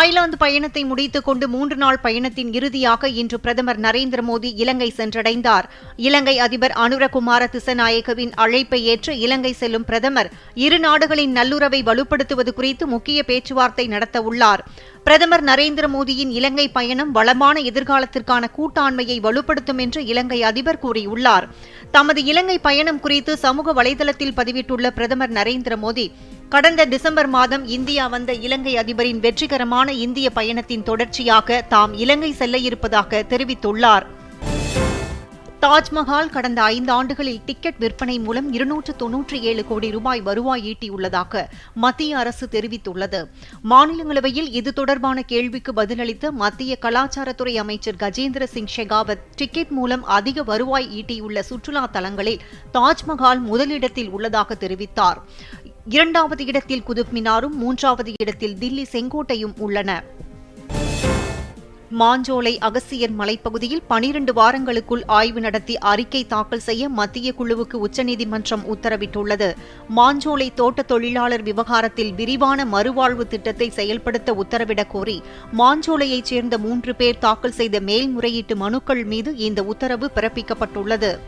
Thailand பயணத்தை முடித்துக் கொண்டு மூன்று நாள் பயணத்தின் இறுதியாக இன்று பிரதமர் நரேந்திர மோடி இலங்கை சென்றடைந்தார். இலங்கை அதிபர் அனுரகுமார திசநாயகவின் அழைப்பை ஏற்று இலங்கை செல்லும் பிரதமர் இரு நாடுகளின் நல்லுறவை வலுப்படுத்துவது குறித்து முக்கிய பேச்சுவார்த்தை நடத்தவுள்ளார். பிரதமர் நரேந்திர மோடியின் இலங்கை பயணம் வளமான எதிர்காலத்திற்கான கூட்டாண்மையை வலுப்படுத்தும் என்று இலங்கை அதிபர் கூறியுள்ளார். தமது இலங்கை பயணம் குறித்து சமூக வலைதளத்தில் பதிவிட்டுள்ள பிரதமர் நரேந்திர மோடி கடந்த டிசம்பர் மாதம் இந்தியா வந்த இலங்கை அதிபரின் வெற்றிகரமான இந்திய பயணத்தின் தொடர்ச்சியாக தாம் இலங்கை செல்ல இருப்பதாக தெரிவித்துள்ளார். தாஜ்மஹால் கடந்த ஐந்து ஆண்டுகளில் டிக்கெட் விற்பனை மூலம் இருநூற்று தொன்னூற்றி ஏழு கோடி ரூபாய் வருவாய் ஈட்டியுள்ளதாக மத்திய அரசு தெரிவித்துள்ளது. மாநிலங்களவையில் இது தொடர்பான கேள்விக்கு பதிலளித்த மத்திய கலாச்சாரத்துறை அமைச்சர் கஜேந்திர சிங் ஷெகாவத் டிக்கெட் மூலம் அதிக வருவாய் ஈட்டியுள்ள சுற்றுலா தலங்களில் தாஜ்மஹால் முதலிடத்தில் உள்ளதாக தெரிவித்தார். இரண்டாவது இடத்தில் குதுப் மினாரும் மூன்றாவது இடத்தில் தில்லி செங்கோட்டையும் உள்ளன. மாஞ்சோலை அகசியர் மலைப்பகுதியில் பனிரண்டு வாரங்களுக்குள் ஆய்வு நடத்தி அறிக்கை தாக்கல் செய்ய மத்திய குழுவுக்கு உச்சநீதிமன்றம் உத்தரவிட்டுள்ளது. மாஞ்சோலை தோட்ட தொழிலாளர் விவகாரத்தில் விரிவான மறுவாழ்வு திட்டத்தை செயல்படுத்த உத்தரவிடக் கோரி மாஞ்சோலையைச் சேர்ந்த மூன்று பேர் தாக்கல் செய்த மேல்முறையீட்டு மனுக்கள் மீது இந்த உத்தரவு பிறப்பிக்கப்பட்டுள்ளது.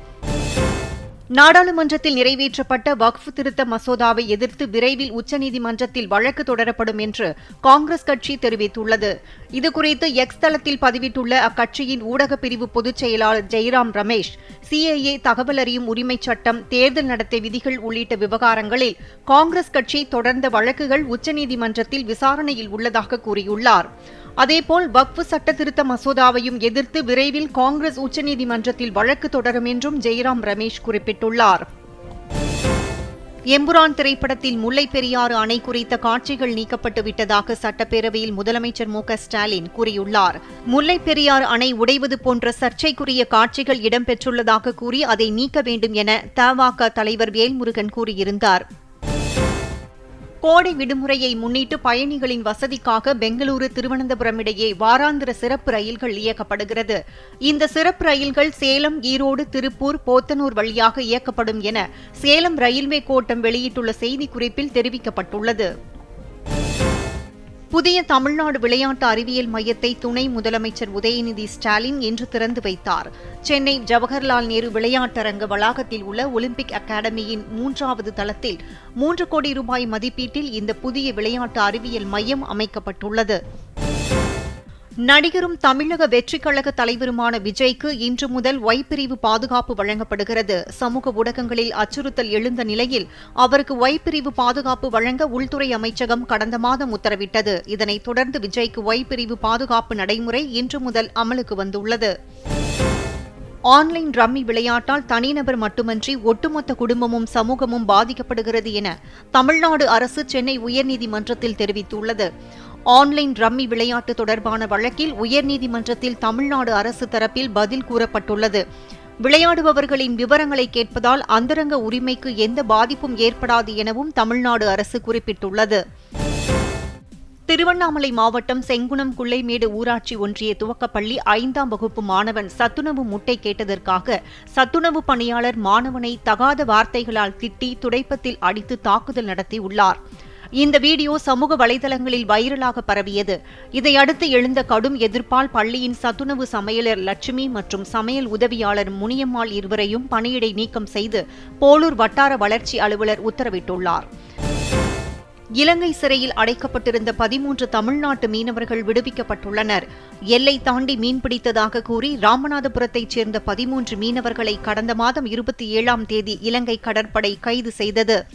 நாடாளுமன்றத்தில் நிறைவேற்றப்பட்ட வக்ஃப் திருத்த மசோதாவை எதிர்த்து விரைவில் உச்சநீதிமன்றத்தில் வழக்கு தொடரப்படும் என்று காங்கிரஸ் கட்சி தெரிவித்துள்ளது. இதுகுறித்து எக்ஸ் தளத்தில் பதிவிட்டுள்ள அக்கட்சியின் ஊடகப் பிரிவு பொதுச் செயலாளர் ஜெய்ராம் ரமேஷ் சிஏஏ தகவல் அறியும் உரிமைச் சட்டம் தேர்தல் நடத்தை விதிகள் உள்ளிட்ட விவகாரங்களில் காங்கிரஸ் கட்சி தொடர்ந்த வழக்குகள் உச்சநீதிமன்றத்தில் விசாரணையில் உள்ளதாக கூறியுள்ளார். அதேபோல் வக்ஃபு சட்ட திருத்த மசோதாவையும் எதிர்த்து விரைவில் காங்கிரஸ் உச்சநீதிமன்றத்தில் வழக்கு தொடரும் என்றும் ஜெய்ராம் ரமேஷ் குறிப்பிட்டுள்ளார் எம்புரான் திரைப்படத்தில் முல்லை பெரியாறு அணை குறித்த காட்சிகள் நீக்கப்பட்டு விட்டதாக சட்டப்பேரவையில் முதலமைச்சர் மு ஸ்டாலின் கூறியுள்ளார். முல்லை பெரியாறு அணை உடைவது போன்ற சர்ச்சைக்குரிய காட்சிகள் இடம்பெற்றுள்ளதாக கூறி அதை நீக்க வேண்டும் என தவாக தலைவர் வேல்முருகன் கூறியிருந்தார். கோடை விடுமுறையை முன்னிட்டு பயணிகளின் வசதிக்காக பெங்களூரு திருவனந்தபுரம் இடையே வாராந்திர சிறப்பு ரயில்கள் இயக்கப்படுகிறது. இந்த சிறப்பு ரயில்கள் சேலம் ஈரோடு திருப்பூர் போத்தனூர் வழியாக இயக்கப்படும் என சேலம் ரயில்வே கோட்டம் வெளியிட்டுள்ள செய்திக்குறிப்பில் தெரிவிக்கப்பட்டுள்ளது. புதிய தமிழ்நாடு விளையாட்டு அறிவியல் மையத்தை துணை முதலமைச்சர் உதயநிதி ஸ்டாலின் இன்று திறந்து வைத்தார். சென்னை ஜவஹர்லால் நேரு விளையாட்டரங்க வளாகத்தில் உள்ள ஒலிம்பிக் அகாடமியின் மூன்றாவது தளத்தில் மூன்று கோடி ரூபாய் மதிப்பீட்டில் இந்த புதிய விளையாட்டு அறிவியல் மையம் அமைக்கப்பட்டுள்ளது. நடிகரும் தமிழக வெற்றிக் கழக தலைவருமான விஜய்க்கு இன்று முதல் ஒய் பிரிவு பாதுகாப்பு வழங்கப்படுகிறது. சமூக ஊடகங்களில் அச்சுறுத்தல் எழுந்த நிலையில் அவருக்கு ஒய் பிரிவு பாதுகாப்பு வழங்க உள்துறை அமைச்சகம் கடந்த மாதம் உத்தரவிட்டது. இதனைத் தொடர்ந்து விஜய்க்கு ஒய் பிரிவு பாதுகாப்பு நடைமுறை இன்று முதல் அமலுக்கு வந்துள்ளது. ஆன்லைன் ரம்மி விளையாட்டால் தனிநபர் மட்டுமன்றி ஒட்டுமொத்த குடும்பமும் சமூகமும் பாதிக்கப்படுகிறது என தமிழ்நாடு அரசு சென்னை உயர்நீதிமன்றத்தில் தெரிவித்துள்ளது. ஆன்லைன் ரம்மி விளையாட்டு தொடர்பான வழக்கில் உயர்நீதிமன்றத்தில் தமிழ்நாடு அரசு தரப்பில் பதில் கூறப்பட்டுள்ளது. விளையாடுபவர்களின் விவரங்களை கேட்பதால் அந்தரங்க உரிமைக்கு எந்த பாதிப்பும் ஏற்படாது எனவும் தமிழ்நாடு அரசு குறிப்பிட்டுள்ளது. திருவண்ணாமலை மாவட்டம் செங்குணம் குள்ளைமேடு ஊராட்சி ஒன்றிய துவக்கப்பள்ளி ஐந்தாம் வகுப்பு மாணவன் சத்துணவு முட்டை கேட்டதற்காக சத்துணவு பணியாளர் மாணவனை தகாத வார்த்தைகளால் திட்டி துடைப்பத்தில் அடித்து தாக்குதல் நடத்தியுள்ளார். இந்த வீடியோ சமூக வலைதளங்களில் வைரலாக பரவியது. இதையடுத்து எழுந்த கடும் எதிர்ப்பால் பள்ளியின் சத்துணவு சமையலர் லட்சுமி மற்றும் சமையல் உதவியாளர் முனியம்மாள் இருவரையும் பணியிடை நீக்கம் செய்து போலூர் வட்டார வளர்ச்சி அலுவலர் உத்தரவிட்டுள்ளார். இலங்கை சிறையில் அடைக்கப்பட்டிருந்த பதிமூன்று தமிழ்நாட்டு மீனவர்கள் விடுவிக்கப்பட்டுள்ளனர். எல்லை தாண்டி மீன்பிடித்ததாக கூறி ராமநாதபுரத்தைச் சேர்ந்த பதிமூன்று மீனவர்களை கடந்த மாதம் இருபத்தி ஏழாம் தேதி இலங்கை கடற்படை கைது செய்தது.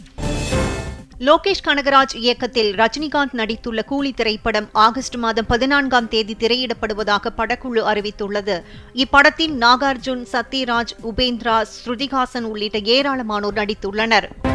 லோகேஷ் கனகராஜ் இயக்கத்தில் ரஜினிகாந்த் நடித்துள்ள கூலி திரைப்படம் ஆகஸ்ட் மாதம் பதினான்காம் தேதி திரையிடப்படுவதாக படக்குழு அறிவித்துள்ளது. இப்படத்தில் நாகார்ஜுன் சத்யராஜ் உபேந்திரா ஸ்ருதிஹாசன் உள்ளிட்ட ஏராளமானோர் நடித்துள்ளனர்.